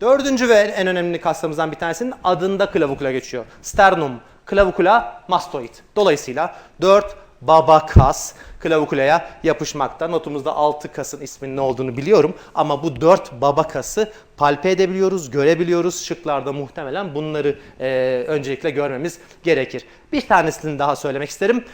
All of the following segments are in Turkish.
Dördüncü ve en önemli kaslarımızdan bir tanesinin adında klavukula geçiyor. Sternum, klavukula, mastoid. Dolayısıyla 4 baba kas klavukulaya yapışmakta. Notumuzda 6 kasın isminin ne olduğunu biliyorum ama bu 4 baba kası palpe edebiliyoruz, görebiliyoruz. Şıklarda muhtemelen bunları e, öncelikle görmemiz gerekir. Bir tanesini daha söylemek isterim.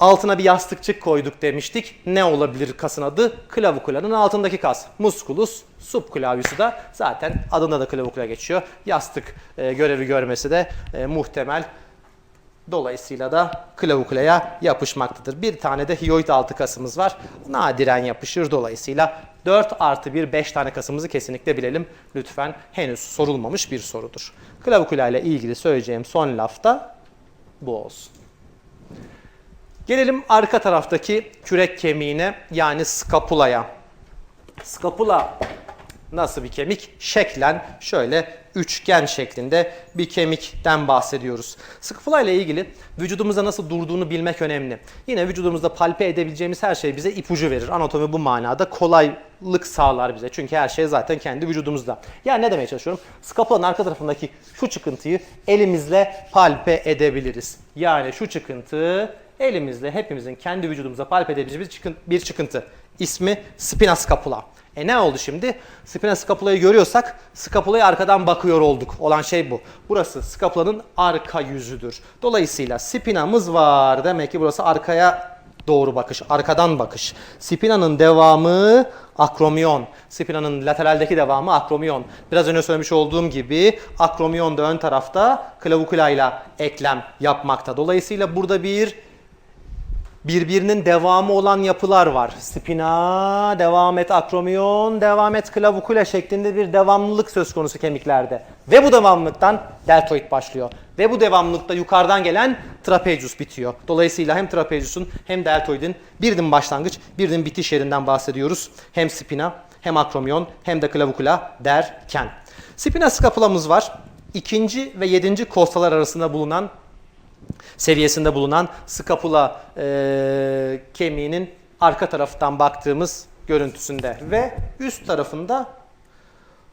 Altına bir yastıkçık koyduk demiştik. Ne olabilir kasın adı? Klavukulanın altındaki kas. Musculus subclavius'u da zaten adında da klavukula geçiyor. Yastık e, görevi görmesi de e, muhtemel. Dolayısıyla da klavukulaya yapışmaktadır. Bir tane de hyoid altı kasımız var. Nadiren yapışır. Dolayısıyla 4 artı 1 5 tane kasımızı kesinlikle bilelim. Lütfen henüz sorulmamış bir sorudur. Klavukula ile ilgili söyleyeceğim son lafta bu olsun. Gelelim arka taraftaki kürek kemiğine yani skapulaya. Skapula nasıl bir kemik? Şeklen şöyle üçgen şeklinde bir kemikten bahsediyoruz. Skapula ile ilgili vücudumuzda nasıl durduğunu bilmek önemli. Yine vücudumuzda palpe edebileceğimiz her şey bize ipucu verir. Anatomi bu manada kolaylık sağlar bize. Çünkü her şey zaten kendi vücudumuzda. Yani ne demeye çalışıyorum? Skapulanın arka tarafındaki şu çıkıntıyı elimizle palpe edebiliriz. Yani şu çıkıntı elimizle hepimizin kendi vücudumuza palpe edebileceği bir çıkıntı. İsmi spina scapula. E ne oldu şimdi? Spina scapula'yı görüyorsak skapulaya arkadan bakıyor olduk. Olan şey bu. Burası skapulanın arka yüzüdür. Dolayısıyla spinamız var. Demek ki burası arkaya doğru bakış, arkadan bakış. Spinanın devamı akromyon. Spinanın lateraldeki devamı akromyon. Biraz önce söylemiş olduğum gibi akromyon da ön tarafta klavukula ile eklem yapmakta. Dolayısıyla burada bir birbirinin devamı olan yapılar var. Spina, devam et akromyon, devam et klavukula şeklinde bir devamlılık söz konusu kemiklerde. Ve bu devamlılıktan deltoid başlıyor. Ve bu devamlılıkta yukarıdan gelen trapezius bitiyor. Dolayısıyla hem trapeziusun hem deltoidin birinin başlangıç, birinin bitiş yerinden bahsediyoruz. Hem spina, hem akromyon, hem de klavukula derken. Spina scapulamız var. İkinci ve yedinci kostalar arasında bulunan seviyesinde bulunan skapula e, kemiğinin arka taraftan baktığımız görüntüsünde ve üst tarafında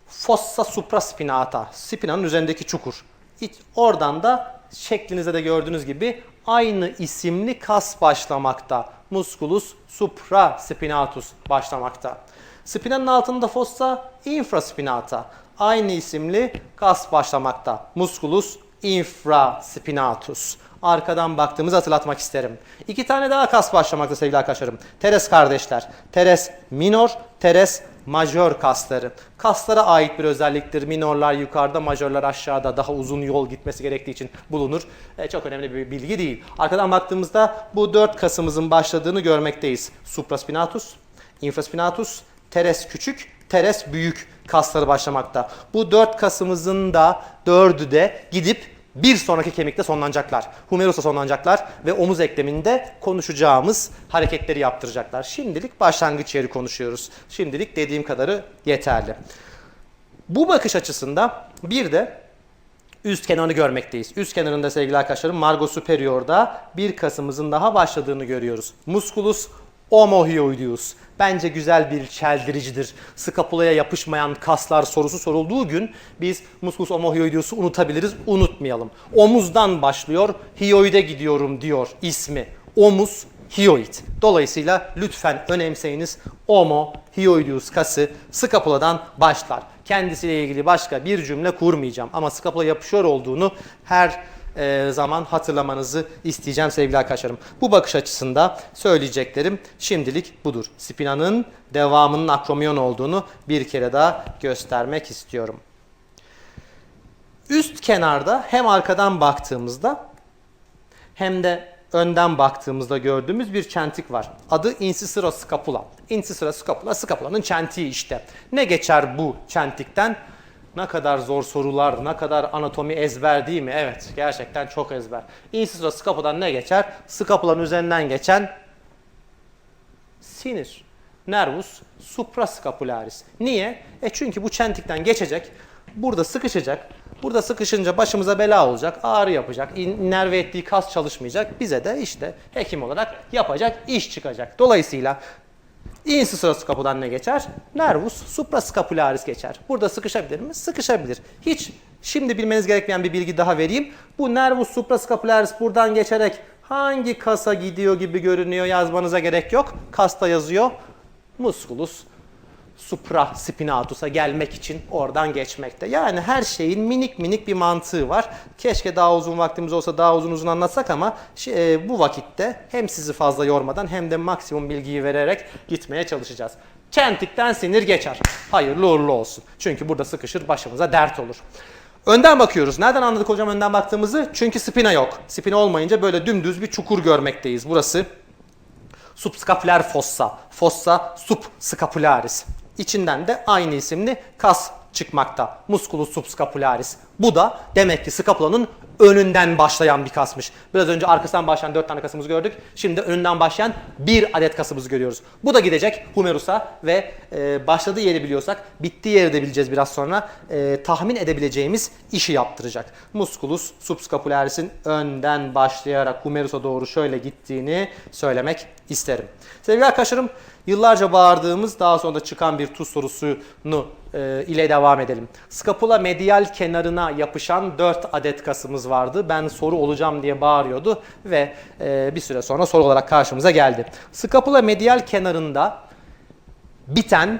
fossa supraspinata, spinanın üzerindeki çukur. İç- Oradan da şeklinizde de gördüğünüz gibi aynı isimli kas başlamakta. Musculus supraspinatus başlamakta. Spinanın altında fossa infraspinata. Aynı isimli kas başlamakta. Musculus infraspinatus. Arkadan baktığımızı hatırlatmak isterim. İki tane daha kas başlamakta sevgili arkadaşlarım. Teres kardeşler. Teres minor, teres majör kasları. Kaslara ait bir özelliktir. Minorlar yukarıda, majörler aşağıda. Daha uzun yol gitmesi gerektiği için bulunur. E, çok önemli bir bilgi değil. Arkadan baktığımızda bu dört kasımızın başladığını görmekteyiz. Supraspinatus, infraspinatus, teres küçük, teres büyük kasları başlamakta. Bu dört kasımızın da dördü de gidip bir sonraki kemikte sonlanacaklar. Humerus'ta sonlanacaklar ve omuz ekleminde konuşacağımız hareketleri yaptıracaklar. Şimdilik başlangıç yeri konuşuyoruz. Şimdilik dediğim kadarı yeterli. Bu bakış açısında bir de üst kenarını görmekteyiz. Üst kenarında sevgili arkadaşlarım Margo Superior'da bir kasımızın daha başladığını görüyoruz. Musculus omohyoideus. Bence güzel bir çeldiricidir. Skapulaya yapışmayan kaslar sorusu sorulduğu gün biz musculus omohyoideus'u unutabiliriz. Unutmayalım. Omuzdan başlıyor, hyoide gidiyorum diyor ismi. Omuz hyoid. Dolayısıyla lütfen önemseyiniz omo hyoideus kası skapuladan başlar. Kendisiyle ilgili başka bir cümle kurmayacağım ama skapula yapışıyor olduğunu her e, zaman hatırlamanızı isteyeceğim sevgili arkadaşlarım. Bu bakış açısında söyleyeceklerim şimdilik budur. Spinanın devamının akromyon olduğunu bir kere daha göstermek istiyorum. Üst kenarda hem arkadan baktığımızda hem de önden baktığımızda gördüğümüz bir çentik var. Adı incisura scapula. Incisura scapula, scapulanın çentiği işte. Ne geçer bu çentikten? Ne kadar zor sorular, ne kadar anatomi ezber değil mi? Evet, gerçekten çok ezber. Incisura scapuladan ne geçer? Scapulanın üzerinden geçen sinir. Nervus suprascapularis. Niye? E çünkü bu çentikten geçecek, burada sıkışacak. Burada sıkışınca başımıza bela olacak, ağrı yapacak, in- nerve ettiği kas çalışmayacak. Bize de işte hekim olarak yapacak iş çıkacak. Dolayısıyla Kapıdan ne geçer? Nervus supraskapularis geçer. Burada sıkışabilir mi? Sıkışabilir. Hiç şimdi bilmeniz gerekmeyen bir bilgi daha vereyim. Bu nervus supraskapularis buradan geçerek hangi kasa gidiyor gibi görünüyor yazmanıza gerek yok. Kasta yazıyor. Musculus supraspinatus'a gelmek için oradan geçmekte. Yani her şeyin minik minik bir mantığı var. Keşke daha uzun vaktimiz olsa daha uzun uzun anlatsak ama e, bu vakitte hem sizi fazla yormadan hem de maksimum bilgiyi vererek gitmeye çalışacağız. Çentikten sinir geçer. Hayırlı uğurlu olsun. Çünkü burada sıkışır başımıza dert olur. Önden bakıyoruz. Nereden anladık hocam önden baktığımızı? Çünkü spina yok. Spina olmayınca böyle dümdüz bir çukur görmekteyiz. Burası subscapular fossa. Fossa subscapularis. İçinden de aynı isimli kas çıkmakta. Musculus subscapularis. Bu da demek ki skapulanın önünden başlayan bir kasmış. Biraz önce arkasından başlayan 4 tane kasımızı gördük. Şimdi önünden başlayan bir adet kasımızı görüyoruz. Bu da gidecek humerus'a ve e, başladığı yeri biliyorsak bittiği yeri de bileceğiz biraz sonra. E, tahmin edebileceğimiz işi yaptıracak. Musculus subscapularis'in önden başlayarak humerus'a doğru şöyle gittiğini söylemek isterim. Sevgili arkadaşlarım yıllarca bağırdığımız daha sonra da çıkan bir tuz sorusunu e, ile devam edelim. Skapula medial kenarına yapışan 4 adet kasımız vardı. Ben soru olacağım diye bağırıyordu ve e, bir süre sonra soru olarak karşımıza geldi. Skapula medial kenarında biten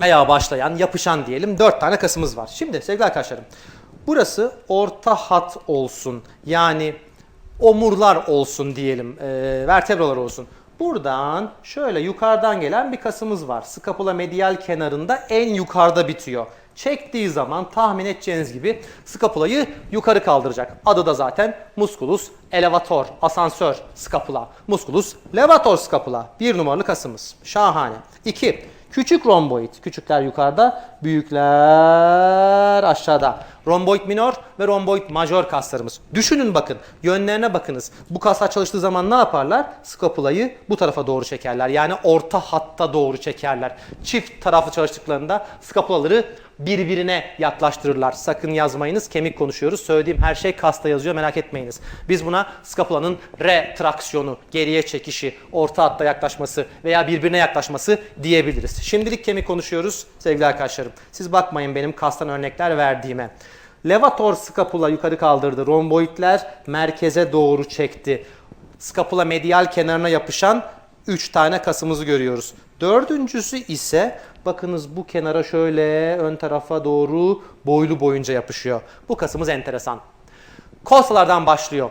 veya başlayan, yapışan diyelim 4 tane kasımız var. Şimdi sevgili arkadaşlarım burası orta hat olsun. Yani omurlar olsun diyelim, e, vertebralar olsun. Buradan şöyle yukarıdan gelen bir kasımız var. Skapula medial kenarında en yukarıda bitiyor. Çektiği zaman tahmin edeceğiniz gibi skapulayı yukarı kaldıracak. Adı da zaten musculus elevator, asansör skapula. Musculus levator skapula. Bir numaralı kasımız. Şahane. 2. Küçük romboid. Küçükler yukarıda, büyükler aşağıda. Romboid minor ve romboid major kaslarımız. Düşünün bakın, yönlerine bakınız. Bu kaslar çalıştığı zaman ne yaparlar? Skapulayı bu tarafa doğru çekerler. Yani orta hatta doğru çekerler. Çift taraflı çalıştıklarında skapulaları birbirine yaklaştırırlar. Sakın yazmayınız. Kemik konuşuyoruz. Söylediğim her şey kasta yazıyor. Merak etmeyiniz. Biz buna skapulanın retraksiyonu, geriye çekişi, orta hatta yaklaşması veya birbirine yaklaşması diyebiliriz. Şimdilik kemik konuşuyoruz sevgili arkadaşlarım. Siz bakmayın benim kastan örnekler verdiğime. Levator skapula yukarı kaldırdı. Romboidler merkeze doğru çekti. Skapula medial kenarına yapışan 3 tane kasımızı görüyoruz. Dördüncüsü ise bakınız bu kenara şöyle ön tarafa doğru boylu boyunca yapışıyor. Bu kasımız enteresan. Kostalardan başlıyor.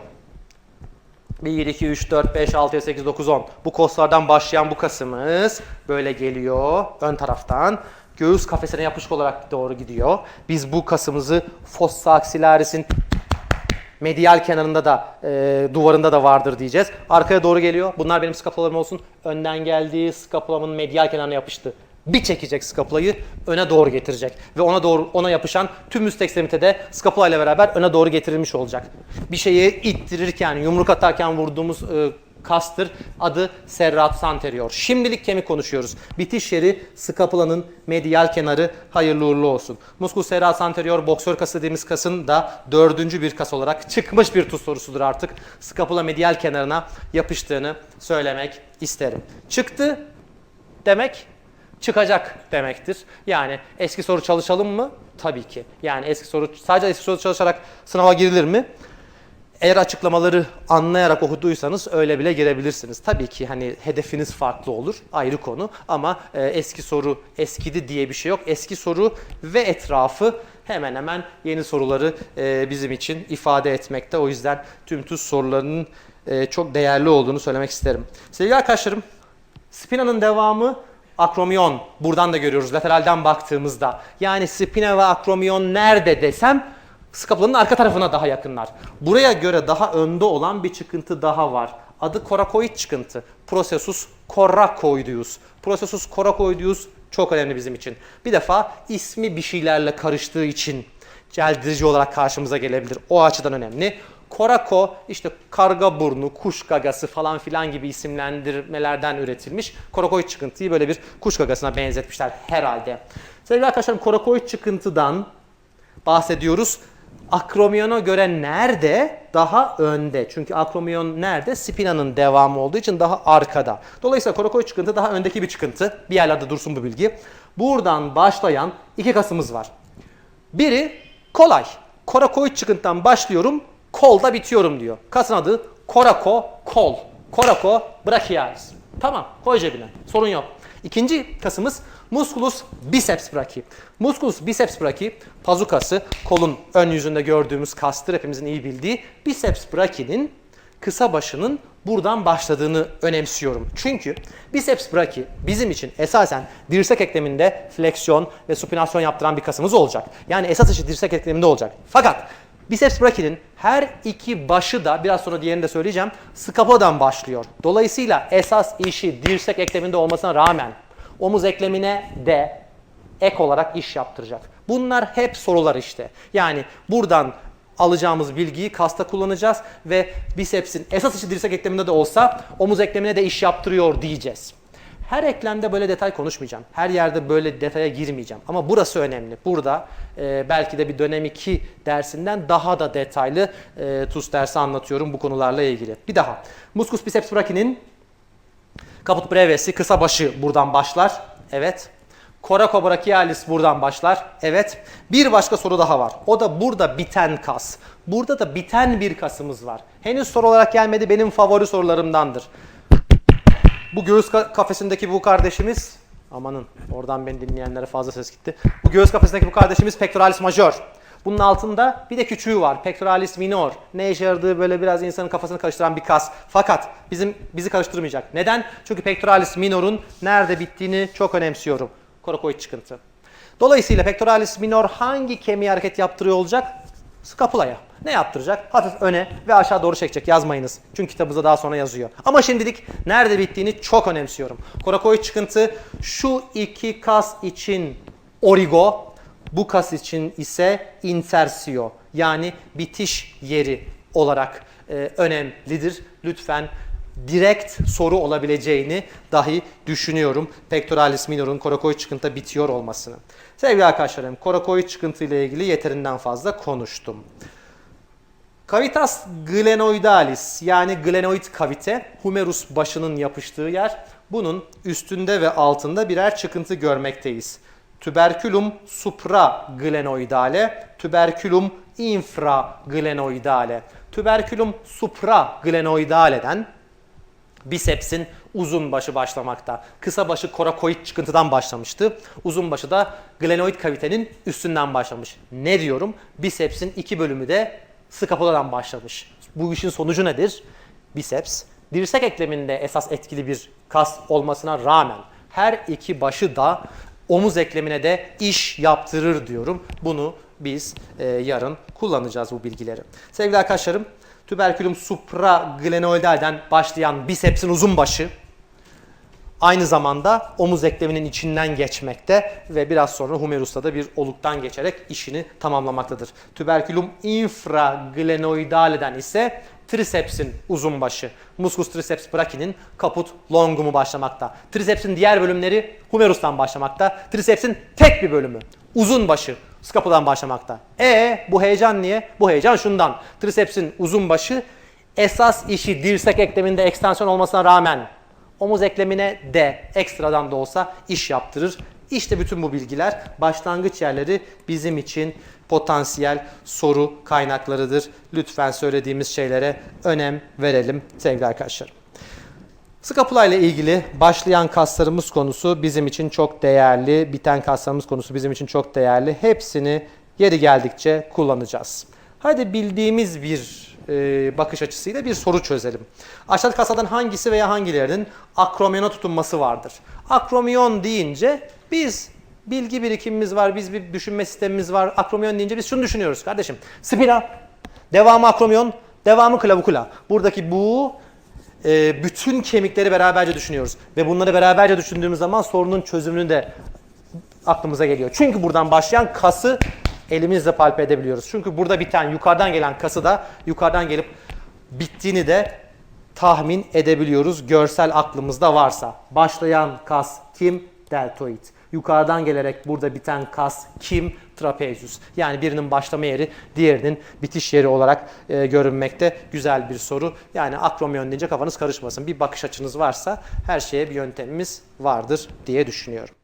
1, 2, 3, 4, 5, 6, 7, 8, 9, 10. Bu koslardan başlayan bu kasımız böyle geliyor ön taraftan. Göğüs kafesine yapışık olarak doğru gidiyor. Biz bu kasımızı fossa axillaris'in medial kenarında da e, duvarında da vardır diyeceğiz. Arkaya doğru geliyor. Bunlar benim skapulalarım olsun. Önden geldiği skapulamın medial kenarına yapıştı. Bir çekecek skapulayı öne doğru getirecek ve ona doğru ona yapışan tüm üst ekstremite de skapula ile beraber öne doğru getirilmiş olacak. Bir şeyi ittirirken, yumruk atarken vurduğumuz e, kastır. Adı serratus anterior. Şimdilik kemik konuşuyoruz. Bitiş yeri skapulanın medial kenarı hayırlı uğurlu olsun. Musculus serratus anterior boksör kası dediğimiz kasın da dördüncü bir kas olarak çıkmış bir tuz sorusudur artık. Skapula medial kenarına yapıştığını söylemek isterim. Çıktı demek çıkacak demektir. Yani eski soru çalışalım mı? Tabii ki. Yani eski soru sadece eski soru çalışarak sınava girilir mi? Eğer açıklamaları anlayarak okuduysanız öyle bile girebilirsiniz. Tabii ki hani hedefiniz farklı olur ayrı konu ama e, eski soru eskidi diye bir şey yok. Eski soru ve etrafı hemen hemen yeni soruları e, bizim için ifade etmekte. O yüzden tüm tuz sorularının e, çok değerli olduğunu söylemek isterim. Sevgili arkadaşlarım Spina'nın devamı akromyon. Buradan da görüyoruz lateralden baktığımızda. Yani spina ve akromyon nerede desem skapulanın arka tarafına daha yakınlar. Buraya göre daha önde olan bir çıkıntı daha var. Adı korakoid çıkıntı. Processus coracoideus. Processus coracoideus çok önemli bizim için. Bir defa ismi bir şeylerle karıştığı için celdirici olarak karşımıza gelebilir. O açıdan önemli. Korako işte karga burnu, kuş gagası falan filan gibi isimlendirmelerden üretilmiş. Korakoid çıkıntıyı böyle bir kuş gagasına benzetmişler herhalde. Sevgili arkadaşlarım korakoid çıkıntıdan bahsediyoruz. Akromiyona göre nerede? Daha önde. Çünkü akromiyon nerede? Spinanın devamı olduğu için daha arkada. Dolayısıyla korakoy çıkıntı daha öndeki bir çıkıntı. Bir yerlerde dursun bu bilgi. Buradan başlayan iki kasımız var. Biri kolay. Korakoy çıkıntıdan başlıyorum, kolda bitiyorum diyor. Kasın adı korako kol. Korako brachialis. Tamam, koy cebine. Sorun yok. İkinci kasımız musculus biceps brachii. Musculus biceps brachii pazukası kolun ön yüzünde gördüğümüz kastır hepimizin iyi bildiği biceps brachii'nin kısa başının buradan başladığını önemsiyorum. Çünkü biceps brachii bizim için esasen dirsek ekleminde fleksiyon ve supinasyon yaptıran bir kasımız olacak. Yani esas işi dirsek ekleminde olacak. Fakat biceps brachii'nin her iki başı da biraz sonra diğerini de söyleyeceğim skapuladan başlıyor. Dolayısıyla esas işi dirsek ekleminde olmasına rağmen omuz eklemine de ek olarak iş yaptıracak. Bunlar hep sorular işte. Yani buradan alacağımız bilgiyi kasta kullanacağız ve bisepsin esas işi dirsek ekleminde de olsa omuz eklemine de iş yaptırıyor diyeceğiz. Her eklemde böyle detay konuşmayacağım. Her yerde böyle detaya girmeyeceğim. Ama burası önemli. Burada e, belki de bir dönem 2 dersinden daha da detaylı e, TUS dersi anlatıyorum bu konularla ilgili. Bir daha. Muscus biceps brachii'nin Kaput brevesi kısa başı buradan başlar. Evet. Coraco brachialis buradan başlar. Evet. Bir başka soru daha var. O da burada biten kas. Burada da biten bir kasımız var. Henüz soru olarak gelmedi. Benim favori sorularımdandır. Bu göğüs ka- kafesindeki bu kardeşimiz amanın oradan beni dinleyenlere fazla ses gitti. Bu göğüs kafesindeki bu kardeşimiz pectoralis major. Bunun altında bir de küçüğü var. Pectoralis minor. Ne işe yaradığı böyle biraz insanın kafasını karıştıran bir kas. Fakat bizim bizi karıştırmayacak. Neden? Çünkü pectoralis minor'un nerede bittiğini çok önemsiyorum. Korakoid çıkıntı. Dolayısıyla pectoralis minor hangi kemiğe hareket yaptırıyor olacak? Skapulaya. Ne yaptıracak? Hafif öne ve aşağı doğru çekecek. Yazmayınız. Çünkü kitabımızda daha sonra yazıyor. Ama şimdilik nerede bittiğini çok önemsiyorum. Korakoid çıkıntı şu iki kas için origo, bu kas için ise insersio yani bitiş yeri olarak e, önemlidir. Lütfen direkt soru olabileceğini dahi düşünüyorum. Pectoralis minor'un korakoid çıkıntı bitiyor olmasını. Sevgili arkadaşlarım, korakoid çıkıntı ile ilgili yeterinden fazla konuştum. Cavitas glenoidalis yani glenoid kavite humerus başının yapıştığı yer. Bunun üstünde ve altında birer çıkıntı görmekteyiz. Tuberculum supraglenoidale, tuberculum infraglenoidale. Tuberculum supraglenoidale'den bisepsin uzun başı başlamakta. Kısa başı korakoid çıkıntıdan başlamıştı. Uzun başı da glenoid kavitenin üstünden başlamış. Ne diyorum? Bisepsin iki bölümü de skapuladan başlamış. Bu işin sonucu nedir? Biceps dirsek ekleminde esas etkili bir kas olmasına rağmen her iki başı da omuz eklemine de iş yaptırır diyorum. Bunu biz e, yarın kullanacağız bu bilgileri. Sevgili arkadaşlarım, tüberkülüm supraglenoidalden başlayan bisepsin uzun başı aynı zamanda omuz ekleminin içinden geçmekte ve biraz sonra humerus'ta da bir oluktan geçerek işini tamamlamaktadır. Tüberkülüm infraglenoidaleden ise trisepsin uzun başı, muscus triceps brachi'nin kaput longumu başlamakta. Trisepsin diğer bölümleri humerus'tan başlamakta. Trisepsin tek bir bölümü, uzun başı, skapuladan başlamakta. E bu heyecan niye? Bu heyecan şundan. Trisepsin uzun başı esas işi dirsek ekleminde ekstansiyon olmasına rağmen omuz eklemine de ekstradan da olsa iş yaptırır. İşte bütün bu bilgiler başlangıç yerleri bizim için potansiyel soru kaynaklarıdır. Lütfen söylediğimiz şeylere önem verelim sevgili arkadaşlar. Skapula ile ilgili başlayan kaslarımız konusu bizim için çok değerli, biten kaslarımız konusu bizim için çok değerli. Hepsini yeri geldikçe kullanacağız. Hadi bildiğimiz bir e, bakış açısıyla bir soru çözelim. Aşağıdaki kasadan hangisi veya hangilerinin akromiyona tutunması vardır? Akromiyon deyince biz bilgi birikimimiz var, biz bir düşünme sistemimiz var. Akromiyon deyince biz şunu düşünüyoruz kardeşim. Spina, devamı akromiyon, devamı klavukula. Buradaki bu e, bütün kemikleri beraberce düşünüyoruz. Ve bunları beraberce düşündüğümüz zaman sorunun çözümünü de aklımıza geliyor. Çünkü buradan başlayan kası elimizle palpe edebiliyoruz. Çünkü burada biten yukarıdan gelen kası da yukarıdan gelip bittiğini de tahmin edebiliyoruz. Görsel aklımızda varsa. Başlayan kas kim? deltoid. Yukarıdan gelerek burada biten kas kim? Trapezius. Yani birinin başlama yeri diğerinin bitiş yeri olarak e, görünmekte. Güzel bir soru. Yani akromyon deyince kafanız karışmasın. Bir bakış açınız varsa her şeye bir yöntemimiz vardır diye düşünüyorum.